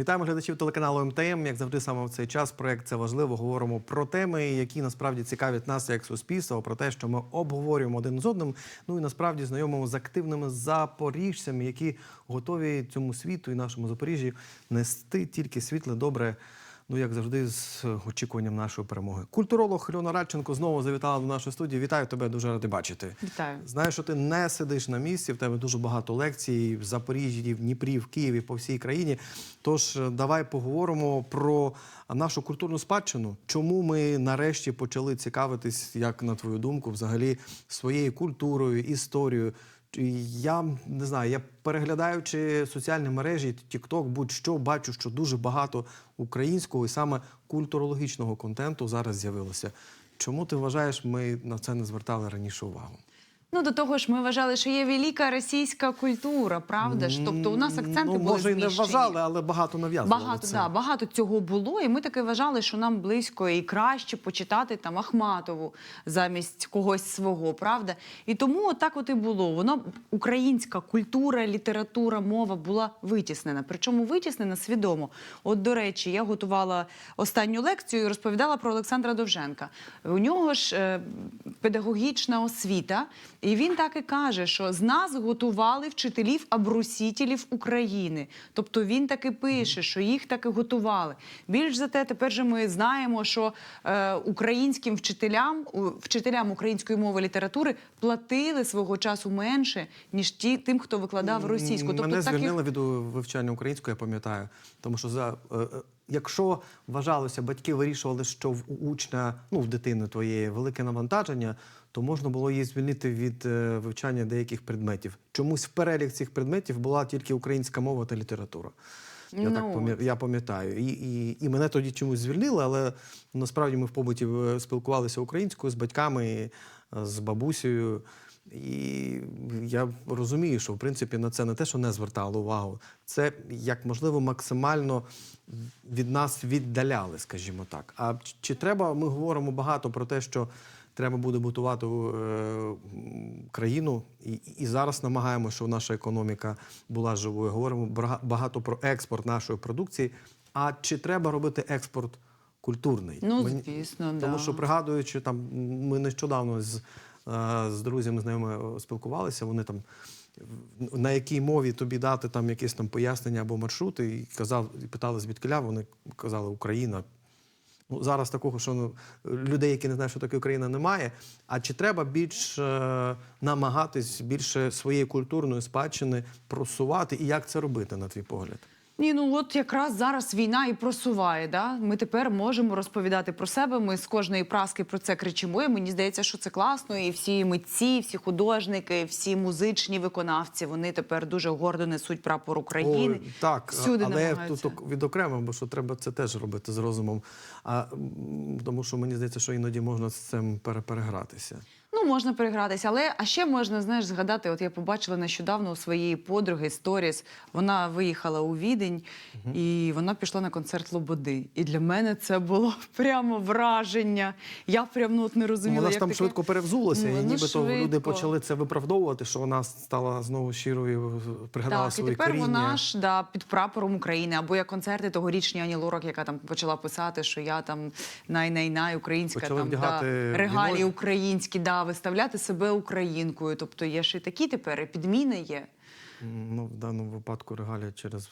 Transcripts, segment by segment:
Вітаємо глядачів телеканалу МТМ. Як завжди, саме в цей час проект це важливо. Говоримо про теми, які насправді цікавлять нас як суспільство, про те, що ми обговорюємо один з одним. Ну і насправді знайомимо з активними запоріжцями, які готові цьому світу і нашому Запоріжжі нести тільки світле, добре. Ну, як завжди, з очікуванням нашої перемоги. Культуролог Льона Радченко знову завітала до нашої студії. Вітаю тебе, дуже радий бачити. Вітаю. Знаю, що ти не сидиш на місці, в тебе дуже багато лекцій в Запоріжжі, в Дніпрі, в Києві, по всій країні. Тож е, давай поговоримо про нашу культурну спадщину. Чому ми нарешті почали цікавитись, як на твою думку, взагалі своєю культурою, історією. Я не знаю, я переглядаючи соціальні мережі, TikTok, будь-що бачу, що дуже багато українського і саме культурологічного контенту зараз з'явилося. Чому ти вважаєш, ми на це не звертали раніше увагу? Ну до того ж, ми вважали, що є велика російська культура, правда ж? Тобто у нас акценти ну, були може і не вважали, але багато нав'язували. Багато, це. да, багато цього було, і ми таки вважали, що нам близько і краще почитати там Ахматову замість когось свого, правда? І тому отак от і було. Воно українська культура, література, мова була витіснена. Причому витіснена свідомо. От, до речі, я готувала останню лекцію і розповідала про Олександра Довженка. У нього ж е, педагогічна освіта, і він так і каже, що з нас готували вчителів абрусітелів України. Тобто він таки пише, що їх таки готували. Більш за те, тепер же ми знаємо, що е, українським вчителям, вчителям української мови літератури платили свого часу менше, ніж ті, тим, хто викладав російську. Тобто Мене так їх- звільнили від вивчання української, я пам'ятаю. Тому що за е, е, якщо вважалося, батьки вирішували, що в учня, ну в дитини твоєї велике навантаження, то можна було її звільнити від е, вивчання деяких предметів. Чомусь в перелік цих предметів була тільки українська мова та література. Я Ну, так пам'я- я пам'ятаю. І, і, і мене тоді чомусь звільнили, але насправді ми в побуті е, спілкувалися українською з батьками, е, з бабусею. І я розумію, що в принципі на це не те, що не звертали увагу, це як можливо максимально від нас віддаляли, скажімо так. А чи треба, ми говоримо багато про те, що треба буде будувати е, країну, і, зараз намагаємося, щоб наша економіка була живою. Говоримо багато про експорт нашої продукції. А чи треба робити експорт культурний? Ну, Мені- звісно, тому да. що пригадуючи, там ми нещодавно з, е, з друзями знайомими спілкувалися. Вони там на якій мові тобі дати там якесь там пояснення або маршрути, і казав, і питали звідкиля, вони казали Україна. Ну, зараз такого, що ну, людей, які не знають, що таке Україна, немає. А чи треба більш е, намагатись більше своєї культурної спадщини просувати, і як це робити, на твій погляд? Ні, ну от якраз зараз війна і просуває. Да? Ми тепер можемо розповідати про себе. Ми з кожної праски про це кричимо. І мені здається, що це класно. І всі митці, всі художники, всі музичні виконавці вони тепер дуже гордо несуть прапор України. О, так, всюди але я тут відокремив, бо що треба це теж робити з розумом. А, тому що мені здається, що іноді можна з цим пере- перегратися. Ну, можна перегратися, але а ще можна знаєш згадати. От я побачила нещодавно у своєї подруги сторіс. Вона виїхала у Відень і вона пішла на концерт Лободи. І для мене це було прямо враження. Я прям ну, от не розуміла, Вона ж там таке... швидко перевзулася, Ну, і ну, нібито люди почали це виправдовувати, що вона стала знову щирою, пригадала Так, і тепер коріння. вона ж да, під прапором України, або як концерти тогорічні Ані Лорак, яка там почала писати, що я там най-най-най українська Почали там да, регалії віночки. українські, да, виставляти себе українкою. Тобто є ж і такі тепер, підміни є. Ну, в даному випадку регалія через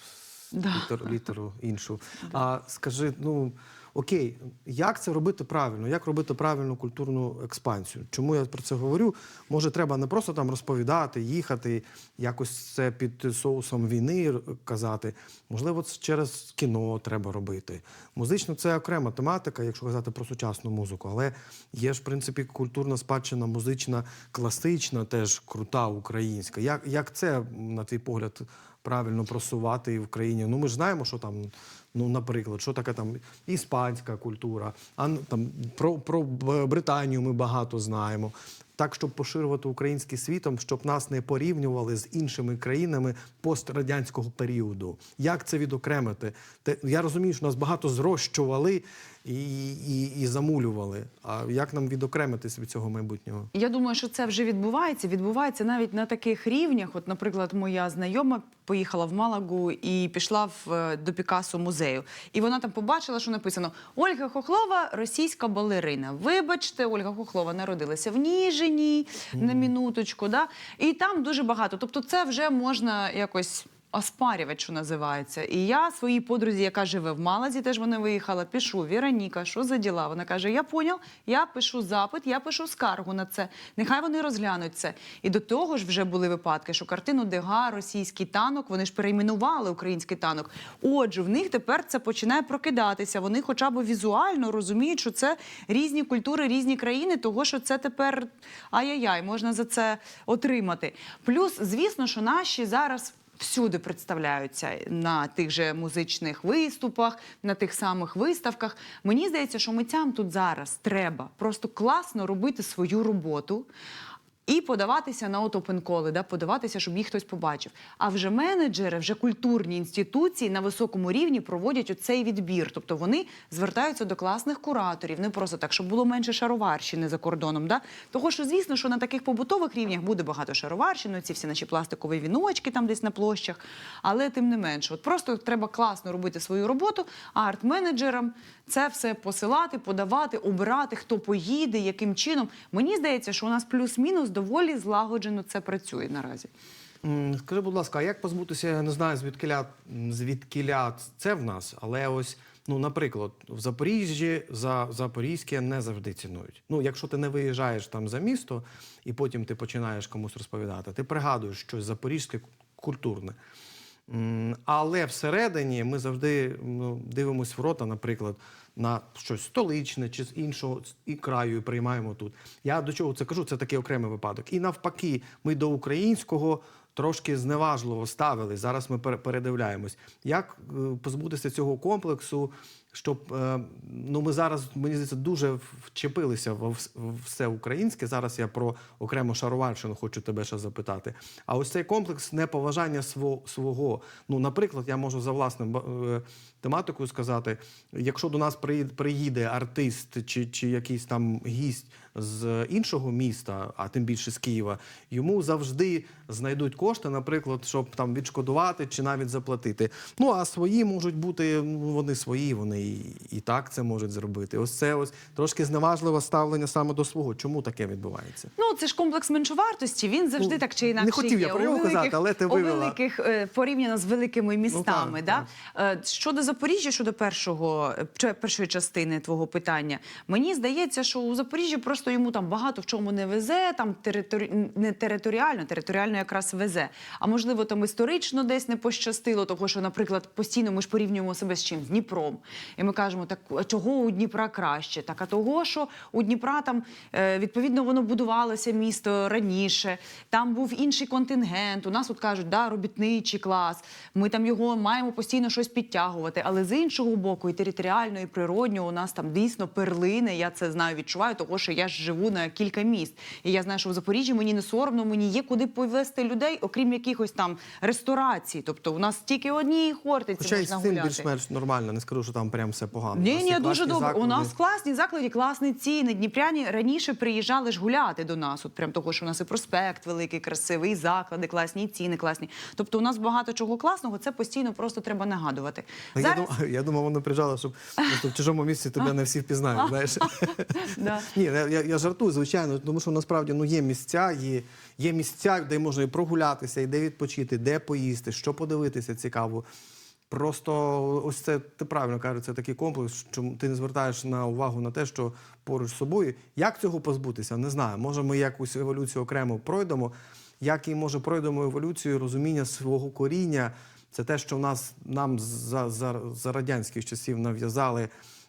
Да. літер, літеру іншу. А скажи, ну окей, як це робити правильно? Як робити правильну культурну експансію? Чому я про це говорю? Може, треба не просто там розповідати, їхати, якось це під соусом війни казати. Можливо, це через кіно треба робити. Музично це окрема тематика, якщо казати про сучасну музику, але є ж, в принципі, культурна спадщина, музична, класична, теж крута українська. Як, як це, на твій погляд, правильно просувати в країні? Ну, ми ж знаємо, що там Ну, наприклад, що таке там іспанська культура, а ну, там про, про Британію ми багато знаємо. Так, щоб поширювати український світом, щоб нас не порівнювали з іншими країнами пострадянського періоду. Як це відокремити? Те, я розумію, що нас багато зрощували і, і, і замулювали. А як нам відокремитись від цього майбутнього? Я думаю, що це вже відбувається. Відбувається навіть на таких рівнях. От, наприклад, моя знайома поїхала в Малагу і пішла в, е, до Пікассо музею. І вона там побачила, що написано Ольга Хохлова, російська балерина. Вибачте, Ольга Хохлова народилася в Ніжині на минуточку. Да? І там дуже багато. Тобто, це вже можна якось. Оспарювати, називається. І я своїй подрузі, яка живе в Малазі, теж вона виїхала, пишу, Віроніка, що за діла? Вона каже: Я поняв, я пишу запит, я пишу скаргу на це. Нехай вони розглянуть це. І до того ж вже були випадки, що картину Дега, російський танок, вони ж перейменували український танок. Отже, в них тепер це починає прокидатися. Вони хоча б візуально розуміють, що це різні культури, різні країни, того що це тепер ай-яй-яй, можна за це отримати. Плюс, звісно, що наші зараз всюди представляються на тих же музичних виступах, на тих самих виставках. Мені здається, що митцям тут зараз треба просто класно робити свою роботу. І подаватися на от опенколи, да, подаватися, щоб їх хтось побачив. А вже менеджери, вже культурні інституції на високому рівні проводять оцей відбір. Тобто вони звертаються до класних кураторів, не просто так, щоб було менше шароварщини за кордоном. Да? Того, що звісно, що на таких побутових рівнях буде багато шароварщини, ці всі наші пластикові віночки там десь на площах. Але тим не менше, от просто треба класно робити свою роботу, а арт-менеджерам це все посилати, подавати, обирати, хто поїде, яким чином. Мені здається, що у нас плюс-мінус доволі злагоджено це працює наразі. Скажи, будь ласка, а як позбутися, я не знаю, звідкиля, звідкиля це в нас, але ось, ну, наприклад, в Запоріжжі за запорізьке не завжди цінують. Ну, якщо ти не виїжджаєш там за місто і потім ти починаєш комусь розповідати, ти пригадуєш щось запорізьке культурне. Але всередині ми завжди ну, дивимося в рота, наприклад, на щось столичне чи з іншого і краю і приймаємо тут. Я до чого це кажу? Це такий окремий випадок. І навпаки, ми до українського трошки зневажливо ставили. Зараз ми передивляємось. Як е, позбутися цього комплексу, щоб е, ну ми зараз мені здається дуже вчепилися в все українське. Зараз я про окрему шароварщину хочу тебе ще запитати. А ось цей комплекс неповажання сво- свого. Ну, наприклад, я можу за власним е, тематикою сказати: якщо до нас приї- приїде артист чи, чи якийсь там гість з іншого міста, а тим більше з Києва, йому завжди знайдуть кошти, наприклад, щоб там відшкодувати чи навіть заплатити. Ну а свої можуть бути, ну вони свої, вони і, і так це можуть зробити. Ось це ось трошки зневажливе ставлення саме до свого. Чому таке відбувається? Ну, це ж комплекс меншовартості. Він завжди Ну, так чи інакше. не хотів я про нього казати, але ти у вивела. Ну, великих е, порівняно з великими містами. так, да? Е, Щодо Запоріжжя, щодо першого е, першої частини твого питання, мені здається, що у Запоріжжі просто йому там багато в чому не везе, там територі... не територіально, територіально якраз везе. А можливо, там історично десь не пощастило, того що, наприклад, постійно ми ж порівнюємо себе з чим? З Дніпром. І ми кажемо, так чого у Дніпра краще? Так, а того, що у Дніпра там е, відповідно воно будувалося місто раніше, там був інший контингент. У нас от кажуть, да, робітничий клас. Ми там його маємо постійно щось підтягувати. Але з іншого боку, і територіально, і природньо у нас там дійсно перлини. Я це знаю, відчуваю, того що я ж живу на кілька міст. І я знаю, що в Запоріжжі мені не соромно, мені є куди повезти людей, окрім якихось там ресторацій. Тобто у нас тільки одні хортиці Хоча і можна з цим більш-менш нормально, не скажу, що там прям все погано. Ні, ні, дуже добре. У нас класні заклади, класні ціни. Дніпряні раніше приїжджали ж гуляти до нас. От прям того, що у нас і проспект великий, красивий, і заклади класні, і ціни класні. Тобто, у нас багато чого класного. Це постійно просто треба нагадувати. Зараз Я, думав, я думав, вони приїжджали, щоб в чужому місці тебе не всі впізнають. Знаєш? Ні, я жартую, звичайно, тому що насправді ну, є місця, є, є місця, де можна і прогулятися, і де відпочити, де поїсти, що подивитися цікаво. Просто ось це ти правильно кажеш, це такий комплекс, що ти не звертаєш на увагу на те, що поруч з собою. Як цього позбутися? Не знаю. Може, ми якусь еволюцію окремо пройдемо. Як і може пройдемо еволюцію розуміння свого коріння. Це те, що в нас нам за, за, за радянських часів нав'язали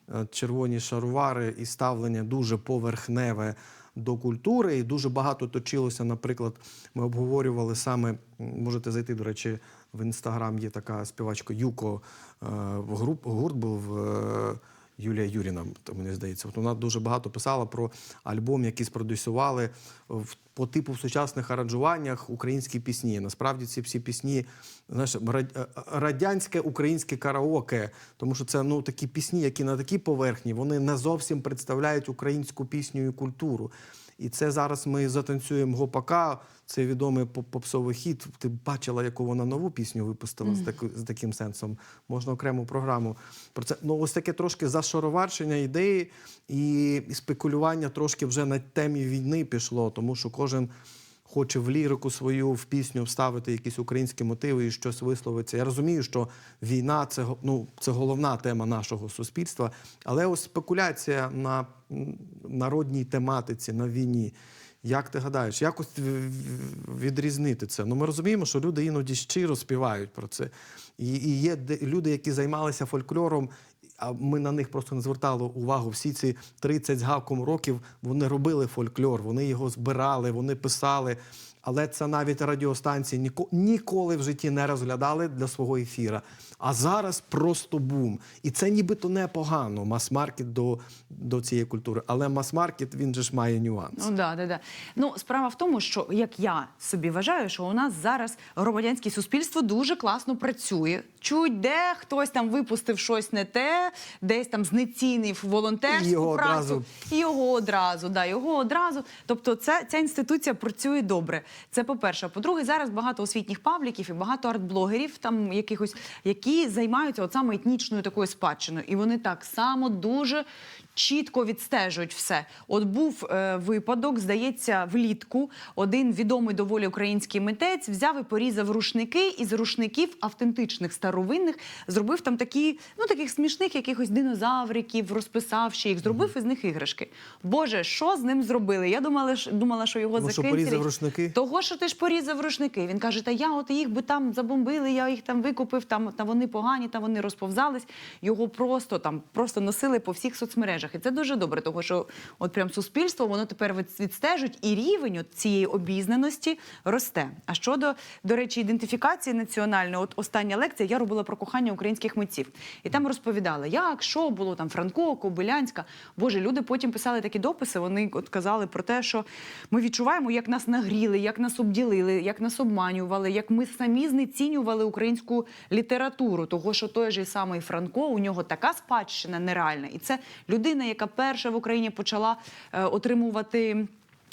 е, червоні шаровари і ставлення дуже поверхневе до культури. І дуже багато точилося. Наприклад, ми обговорювали саме, можете зайти, до речі, в інстаграм є така співачка Юко. е, Груп, гурт був. е, Юлія Юріна, то мені здається, от вона дуже багато писала про альбом, який спродюсували в по типу в сучасних аранжуваннях українські пісні. Насправді ці всі пісні, знаєш, е, радянське українське караоке, тому що це ну такі пісні, які на такій поверхні, вони не зовсім представляють українську пісню і культуру. І це зараз ми затанцюємо гопака. Це відомий попсовий хіт. Ти бачила, яку вона нову пісню випустила з, таку, з таким сенсом. Можна окрему програму про це. Ну, ось таке трошки зашороварчення ідеї і, і спекулювання трошки вже на темі війни пішло, тому що кожен хоче в лірику свою в пісню вставити якісь українські мотиви і щось висловиться. Я розумію, що війна це ну, це головна тема нашого суспільства, але ось спекуляція на народній тематиці, на війні. Як ти гадаєш, як ось в- в- відрізнити це? Ну ми розуміємо, що люди іноді щиро співають про це. І, і є люди, які займалися фольклором, а ми на них просто не звертали увагу. Всі ці 30 з гавком років вони робили фольклор, вони його збирали, вони писали. Але це навіть радіостанції ніко- ніколи в житті не розглядали для свого ефіра. А зараз просто бум. І це нібито непогано. Мас-маркет до, до цієї культури. Але мас-маркет він же ж має нюанс. Ну да, да, да. Ну справа в тому, що як я собі вважаю, що у нас зараз громадянське суспільство дуже класно працює. Чуть де хтось там випустив щось не те, десь там знецінив волонтерську його працю. одразу. Його одразу, да, його одразу. Тобто, це ця інституція працює добре. Це по-перше. По-друге, зараз багато освітніх пабліків і багато арт-блогерів, там якихось, які займаються от саме етнічною такою спадщиною. І вони так само дуже чітко відстежують все. От був е, випадок, здається, влітку один відомий доволі український митець взяв і порізав рушники, і з рушників автентичних старовинних зробив там такі, ну таких смішних якихось динозавриків, розписав ще їх, зробив із них іграшки. Боже, що з ним зробили? Я думала, що- думала, що його Ну, Того, що ти ж порізав рушники. Він каже: Та я от їх би там забомбили, я їх там викупив, там та вони погані, та вони розповзались. Його просто там просто носили по всіх соцмережах. І це дуже добре, тому що от прям суспільство воно тепер від- відстежують, і рівень от цієї обізнаності росте. А щодо, до речі, ідентифікації національної, от остання лекція я робила про кохання українських митців. І там розповідали, як, що було там Франко, Кобилянська. Боже, люди потім писали такі дописи. Вони от казали про те, що ми відчуваємо, як нас нагріли, як нас обділили, як нас обманювали, як ми самі знецінювали українську літературу. Того, що той же самий Франко, у нього така спадщина нереальна. І це людина, яка перша в Україні почала е, отримувати.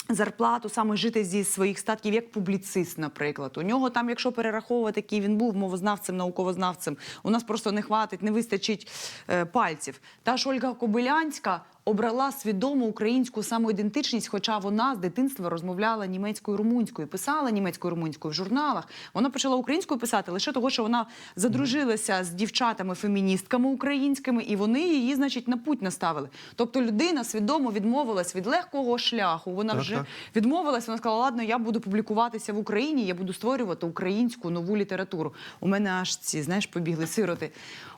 Зарплату саме жити зі своїх статків, як публіцист, наприклад. У нього там, якщо перераховувати, який він був мовознавцем, науковознавцем, у нас просто не хватить, не вистачить е, пальців. Та ж Ольга Кобилянська обрала свідому українську самоідентичність, хоча вона з дитинства розмовляла німецькою румунською, писала німецькою румунською в журналах. Вона почала українською писати лише того, що вона задружилася з дівчатами-феміністками українськими, і вони її, значить, на путь наставили. Тобто людина свідомо відмовилась від легкого шляху. Вона Так, вже так. відмовилась. Вона сказала: ладно, я буду публікуватися в Україні, я буду створювати українську нову літературу. У мене аж ці знаєш побігли сироти.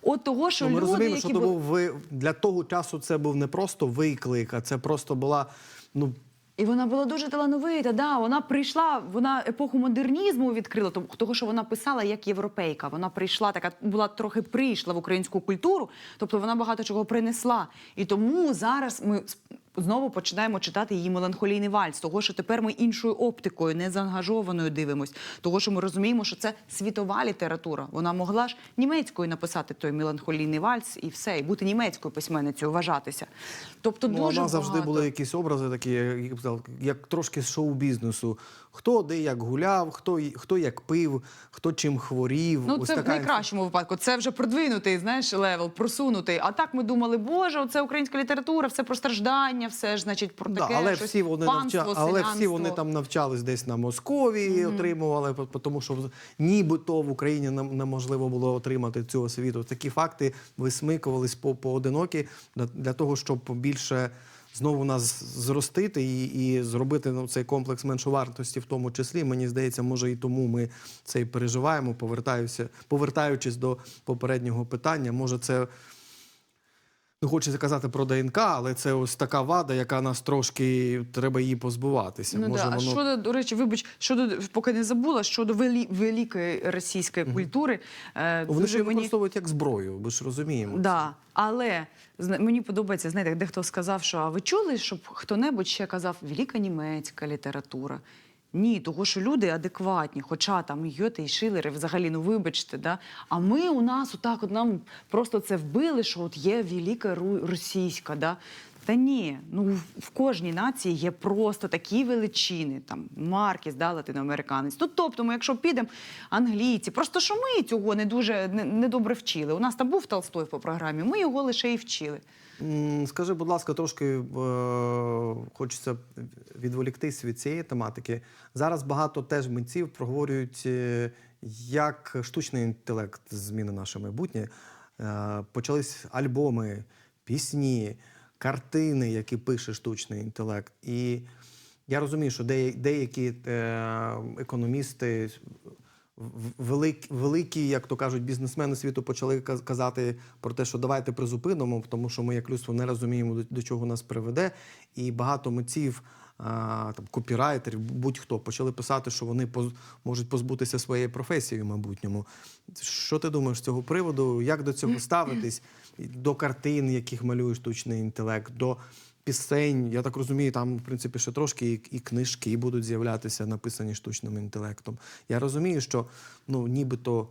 От того, що Ну, ми люди, розуміємо, які що були... був ви для того часу це був не просто виклик, а це просто була ну І вона була дуже талановита. Да, вона прийшла, вона епоху модернізму відкрила, того, що вона писала як європейка. Вона прийшла, така була трохи прийшла в українську культуру, тобто вона багато чого принесла. І тому зараз ми знову починаємо читати її меланхолійний вальс, того, що тепер ми іншою оптикою, не заангажованою дивимось. Того, що ми розуміємо, що це світова література. Вона могла ж німецькою написати той меланхолійний вальс і все, і бути німецькою письменницею, вважатися. Тобто, Ну, дуже вона завжди багато. були якісь образи, такі, як, як трошки з шоу-бізнесу. Хто де як гуляв, хто, хто як пив, хто чим хворів. Ну, Ось це в найкращому випадку. Це вже продвинутий, знаєш, левел, просунутий. А так ми думали, боже, це українська література, все про страждання, все ж, значить, про Да, але щось, всі вони панство, навча... але всі вони там навчались десь на Московії, отримували, по- по- тому що нібито в Україні не- неможливо було отримати цю освіту. Такі факти висмикувались по поодинокі для того, щоб більше знову нас зростити і, і зробити ну, цей комплекс меншовартості, в тому числі. Мені здається, може і тому ми це і переживаємо. Повертаюся, повертаючись до попереднього питання, може це. Не хочеться казати про ДНК, але це ось така вада, яка нас трошки треба її позбуватися. Ну, Може, да. А воно щодо, до речі, вибач, щодо поки не забула, щодо велі, великої російської культури, е, вони ж мені використовують як зброю, ми ж розуміємо. Да, але зна- мені подобається, знаєте, дехто сказав, що а ви чули, щоб хто-небудь ще казав велика німецька література. Ні, того що люди адекватні, хоча там і Йоти, і Шилери, взагалі, ну вибачте, да. А ми у нас отак от нам просто це вбили, що от є велика російська, да. Та ні, ну в- кожній нації є просто такі величини, там Маркіс, да, латиноамериканець. Ну, тобто, ми, якщо підемо англійці, просто що ми цього не дуже не, не вчили. У нас там був Толстой по програмі, ми його лише і вчили. Скажи, будь ласка, трошки е, хочеться відволіктись від цієї тематики. Зараз багато теж митців проговорюють, е, як штучний інтелект зміни наше майбутнє. Е, Почались альбоми, пісні, картини, які пише штучний інтелект. І я розумію, що деякі е, економісти великі, як то кажуть, бізнесмени світу почали казати про те, що давайте призупинимо, тому що ми як людство не розуміємо, до, до чого нас приведе. І багато митців, там, копірайтерів, будь-хто почали писати, що вони поз, можуть позбутися своєї професії в майбутньому. Що ти думаєш з цього приводу? Як до цього ставитись? До картин, яких малює штучний інтелект, до пісень. Я так розумію, там, в принципі, ще трошки і, і книжки будуть з'являтися, написані штучним інтелектом. Я розумію, що ну, нібито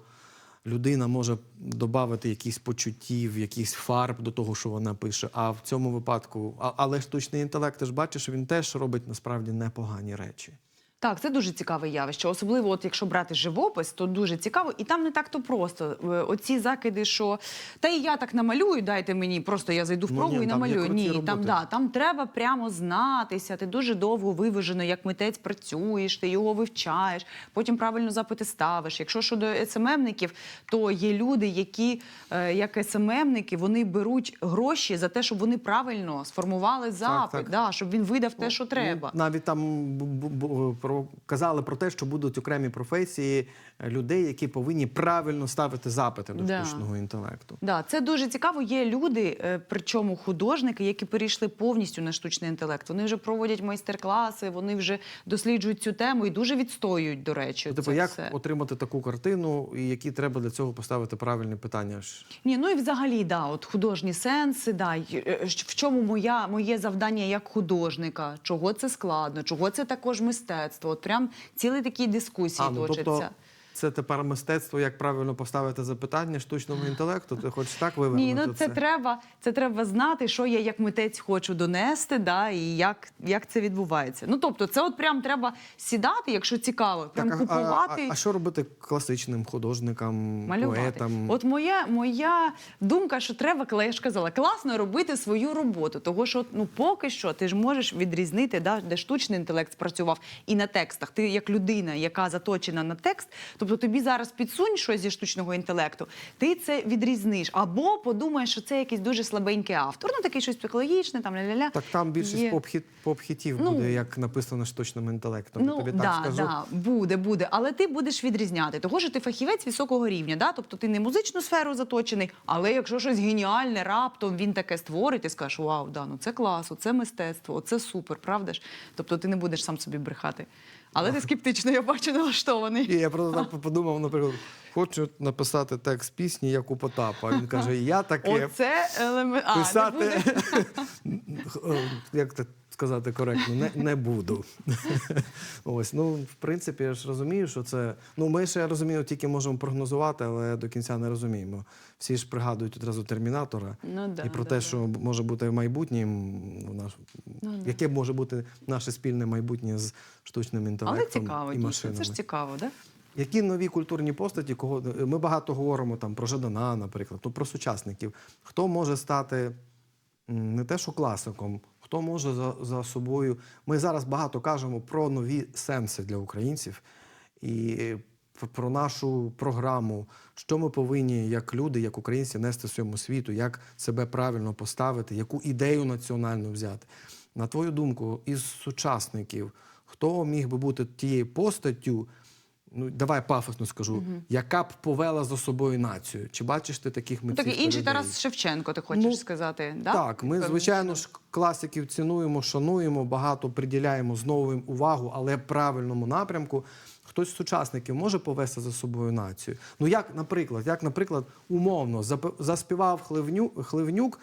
людина може додати якісь почуттів, якийсь фарб до того, що вона пише. А в цьому випадку, але штучний інтелект, ти ж бачиш, він теж робить насправді непогані речі. Так, це дуже цікаве явище. Особливо, от якщо брати живопис, то дуже цікаво. І там не так то просто. Е, Оці закиди, що та і я так намалюю, дайте мені, просто я зайду в Ну, пробу ні, і там намалюю. Ні, роботи. там да, там треба прямо знатися. Ти дуже довго виважено, як митець працюєш, ти його вивчаєш, потім правильно запити ставиш. Якщо щодо СММників, то є люди, які, е, як СММники, вони беруть гроші за те, щоб вони правильно сформували запит, так. Да, щоб він видав те, що треба. Ну, навіть там про казали про те, що будуть окремі професії е, людей, які повинні правильно ставити запити до Да. штучного інтелекту. Да, це дуже цікаво. Є люди, е, причому художники, які перейшли повністю на штучний інтелект. Вони вже проводять майстер-класи, вони вже досліджують цю тему і дуже відстоюють, до речі. Ну, Типу, як все. отримати таку картину, і які треба для цього поставити правильні питання? Ні, ну і взагалі, да, от художні сенси, да, е, в чому моя, моє завдання як художника, чого це складно, чого це також мистецтво. От прям цілі такі дискусії А, ну, точаться. тобто це тепер мистецтво, як правильно поставити запитання штучному інтелекту. Ти хочеш так вивернути Ні, ну це, треба. Це треба знати, що я як митець хочу донести, да, і як, як це відбувається. Ну тобто, це от прям треба сідати, якщо цікаво, прям Так, а, купувати. а, а що робити класичним художникам, Малювати. поетам? От моя, моя думка, що треба, коли я ж казала, класно робити свою роботу. Того, що ну поки що ти ж можеш відрізнити, да, де штучний інтелект спрацював і на текстах. Ти як людина, яка заточена на текст, тобто тобі зараз підсунь щось зі штучного інтелекту, ти це відрізниш. Або подумаєш, що це якийсь дуже слабенький автор. Ну такий щось психологічне, там ля-ля-ля. Так там більшість Є. пообхід, пообхітів Ну, буде, як написано штучним інтелектом. Ну тобі да, так скажу. да, буде, буде. Але ти будеш відрізняти, того що ти фахівець високого рівня. Да? Тобто ти не музичну сферу заточений, але якщо щось геніальне, раптом він таке створить, ти скажеш, вау, да, ну це клас, це мистецтво, це супер, правда ж? Тобто ти не будеш сам собі брехати. Але ти скептично, я бачу, налаштований. І я просто так подумав, наприклад, хочу написати текст пісні, як у Потапа. Він каже: я таке Оце елемент. А, не писати, буде? е, як так сказати коректно, не, не буду. Ось, ну, в принципі, я ж розумію, що це. Ну, ми ще я розумію, тільки можемо прогнозувати, але до кінця не розуміємо. Всі ж пригадують одразу термінатора Ну, да, і про да, те, да. що може бути в майбутнім, наш... Ну, яке може бути наше спільне майбутнє з штучним інтелектом Але цікаво, і машинами. це ж цікаво, да? Які нові культурні постаті, кого ми багато говоримо там про Жадана, наприклад, ну про сучасників. Хто може стати не те, що класиком, хто може за, за собою. Ми зараз багато кажемо про нові сенси для українців і про, про нашу програму, що ми повинні як люди, як українці нести всьому світу, як себе правильно поставити, яку ідею національну взяти. На твою думку, із сучасників, хто міг би бути тією постаттю, Ну, давай пафосно скажу, яка б повела за собою націю. Чи бачиш ти таких Ну, митців? такий та інший людей? Тарас Шевченко, ти хочеш Ну, сказати? Да? Так, ми, звичайно ж, класиків цінуємо, шануємо, багато приділяємо знову їм увагу, але в правильному напрямку. Хтось з сучасників може повести за собою націю. Ну, як, наприклад, як, наприклад, умовно заспівав Хливнюк, Хливнюк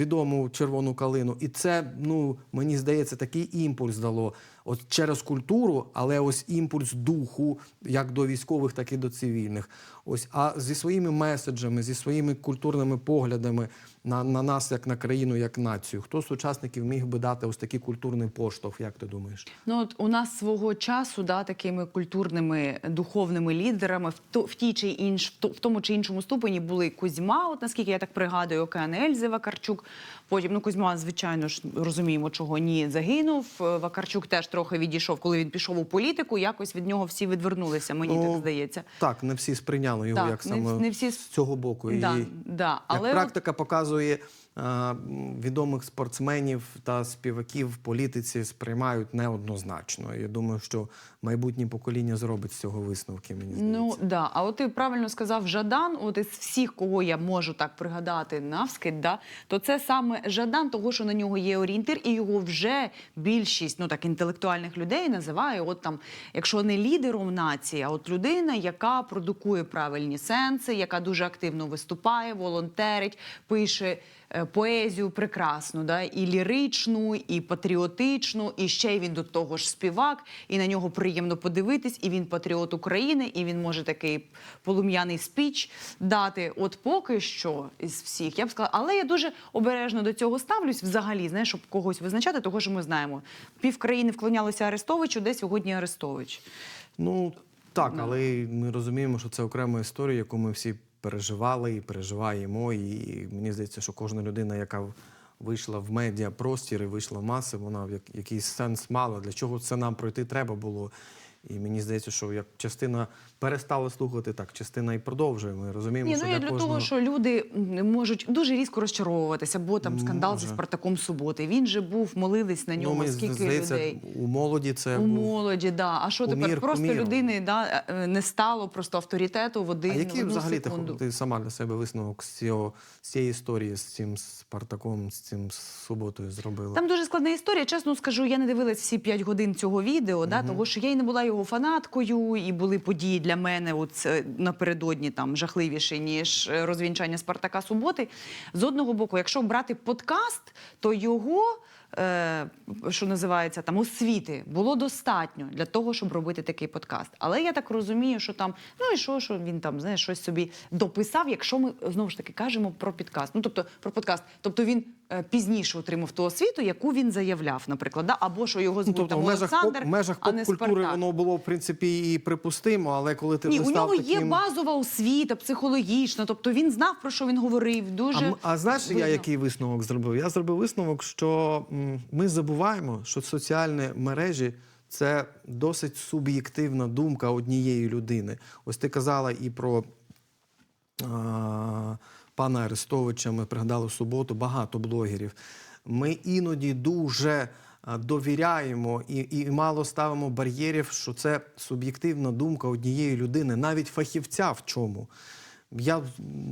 відому червону калину, і це, ну, мені здається, такий імпульс дало. От через культуру, але ось імпульс духу, як до військових, так і до цивільних. Ось, а зі своїми меседжами, зі своїми культурними поглядами на, на нас, як на країну, як націю. Хто з учасників міг би дати ось такий культурний поштовх, як ти думаєш? Ну от у нас свого часу да, такими культурними духовними лідерами в, то, в тій чи інш, в, то- в тому чи іншому ступені були Кузьма, от наскільки я так пригадую, Океан Ельзи Вакарчук. Потім ну Кузьма, звичайно ж, розуміємо, чого ні загинув. Е, Вакарчук теж трохи відійшов, коли він пішов у політику. Якось від нього всі відвернулися. Мені Ну, так здається. Так, не всі сприйняли його Так, як саме не всі з цього боку. Да, І да. як Але от- практика показує, відомих спортсменів та співаків в політиці сприймають неоднозначно. Я думаю, що майбутнє покоління зробить з цього висновки. Мені здається. Ну да, а от ти правильно сказав Жадан. От із всіх, кого я можу так пригадати навскид, да, то це саме Жадан, того що на нього є орієнтир, і його вже більшість ну так інтелектуальних людей називає. От там, якщо не лідером нації, а от людина, яка продукує правильні сенси, яка дуже активно виступає, волонтерить, пише. Е, Поезію прекрасну, да, і ліричну, і патріотичну, і ще й він до того ж співак, і на нього приємно подивитись, і він патріот України, і він може такий полум'яний спіч дати. От поки що із всіх, я б сказала, але я дуже обережно до цього ставлюсь взагалі, знаєш, щоб когось визначати, того що ми знаємо. Пів країни вклонялися Арестовичу, де сьогодні Арестович. Ну так, Ну. але ми розуміємо, що це окрема історія, яку ми всі переживали і переживаємо. І мені здається, що кожна людина, яка вийшла в медіапростір і вийшла в маси, вона в як- якийсь сенс мала. Для чого це нам пройти треба було. І мені здається, що як частина перестала слухати, так частина і продовжує. Ми розуміємо, Ні, що ну для для кожного... того, що люди можуть дуже різко розчаровуватися, бо там скандал Може. зі Спартаком Суботи. Він же був, молились на нього, ну, мені скільки здається, людей. у молоді це У був молоді, да. А що тепер просто куміром. людини да, е, не стало просто авторитету в один А який в одну взагалі ти, секунду. ти сама для себе висновок з, цього, з цієї історії, з цим Спартаком, з цим суботою зробила? Там дуже складна історія. Чесно скажу, я не дивилась всі 5 годин цього відео, да, тому що я і не була його фанаткою, і були події для мене от, е, напередодні там жахливіше ніж е, розвінчання Спартака Суботи. З одного боку, якщо брати подкаст, то його. Е, Що називається там освіти було достатньо для того, щоб робити такий подкаст. Але я так розумію, що там ну і що, що він там знаєш, щось собі дописав, якщо ми знову ж таки кажемо про підкаст. Ну тобто про подкаст, тобто він е, пізніше отримав ту освіту, яку він заявляв, наприклад, да? або що його Ну, звуть тобто там в межах, поп, Олександр, в межах а не Спартак. воно було в принципі і припустимо, але коли ти Ні, у нього є базова освіта, психологічна, тобто він знав про що він говорив. Дуже м- а знаєш, я який висновок зробив? Я зробив висновок, що ми забуваємо, що соціальні мережі це досить суб'єктивна думка однієї людини. Ось ти казала і про пана Арестовича, ми пригадали в суботу, багато блогерів. Ми іноді дуже довіряємо і, і мало ставимо бар'єрів, що це суб'єктивна думка однієї людини, навіть фахівця в чому. Я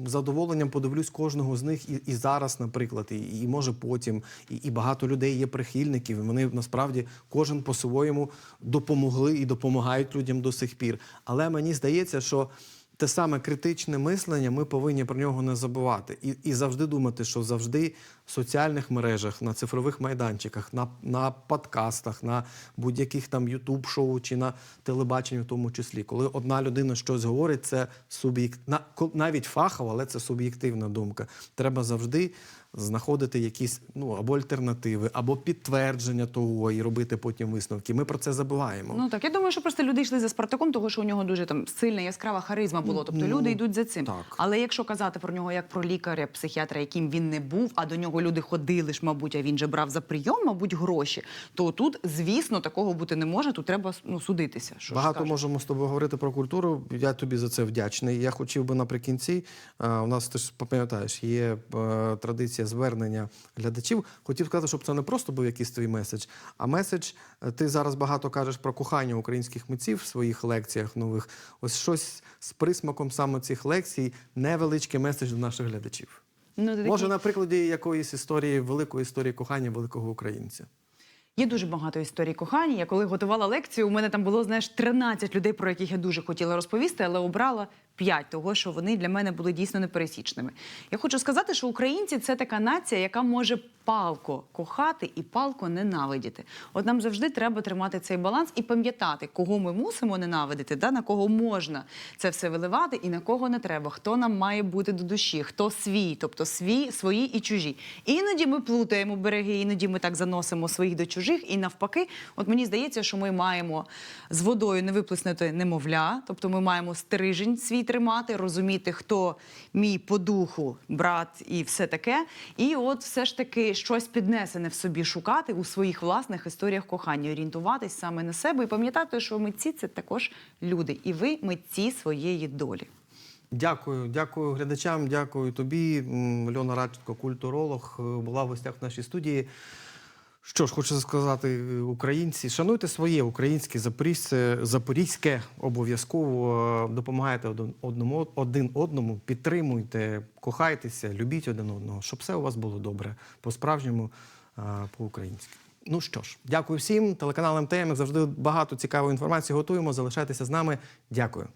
з задоволенням подивлюсь кожного з них і, і зараз, наприклад, і, і може потім. І, і багато людей є прихильників. Вони насправді кожен по-своєму допомогли і допомагають людям до сих пір. Але мені здається, що те саме критичне мислення, ми повинні про нього не забувати. І, і завжди думати, що завжди в соціальних мережах, на цифрових майданчиках, на, на подкастах, на будь-яких там ютуб-шоу чи на телебаченні, в тому числі, коли одна людина щось говорить, це суб'єкт на- навіть фахово, але це суб'єктивна думка. Треба завжди знаходити якісь ну або альтернативи, або підтвердження того і робити потім висновки. Ми про це забуваємо. Ну так, я думаю, що просто люди йшли за Спартаком, тому що у нього дуже там сильна яскрава харизма було. Тобто Ну, люди йдуть за цим. так. Але якщо казати про нього як про лікаря, психіатра, яким він не був, а до нього нього люди ходили ж, мабуть, а він же брав за прийом, мабуть, гроші. То тут, звісно, такого бути не може. Тут треба ну, судитися. Що Багато можемо з тобою говорити про культуру. Я тобі за це вдячний. Я хотів би наприкінці. У нас ти ж пам'ятаєш, є е, традиція звернення глядачів. Хотів сказати, щоб це не просто був якийсь твій меседж, а меседж. е, Ти зараз багато кажеш про кохання українських митців в своїх лекціях нових. Ось щось з присмаком саме цих лекцій, невеличкий меседж до наших глядачів. Ну, Може, такі... на прикладі якоїсь історії, великої історії кохання великого українця. Є дуже багато історій кохання. Я коли готувала лекцію, у мене там було знаєш 13 людей, про яких я дуже хотіла розповісти, але обрала 5, того що вони для мене були дійсно непересічними. Я хочу сказати, що українці це така нація, яка може палко кохати і палко ненавидіти. От нам завжди треба тримати цей баланс і пам'ятати, кого ми мусимо ненавидити, да, на кого можна це все виливати і на кого не треба, хто нам має бути до душі, хто свій, тобто свій, свої і чужі. Іноді ми плутаємо береги, іноді ми так заносимо своїх до чужих, і навпаки, от мені здається, що ми маємо з водою не виплеснути немовля, тобто ми маємо стрижень свій тримати, розуміти, хто мій по духу брат і все таке. І от все ж таки щось піднесене в собі шукати у своїх власних історіях кохання, орієнтуватись саме на себе і пам'ятати, що митці це також люди, і ви митці своєї долі. Дякую, дякую глядачам, дякую тобі. Льона Радченко, культуролог, е, була в гостях в нашій студії. Що ж, хочу сказати, е, українці, шануйте своє українське запорізьце, запорізьке обов'язково е, допомагайте одному, один одному, підтримуйте, кохайтеся, любіть один одного, щоб все у вас було добре, по-справжньому, е, по-українськи. Ну що ж, дякую всім. Телеканал МТМ як завжди багато цікавої інформації готуємо. Залишайтеся з нами. Дякую.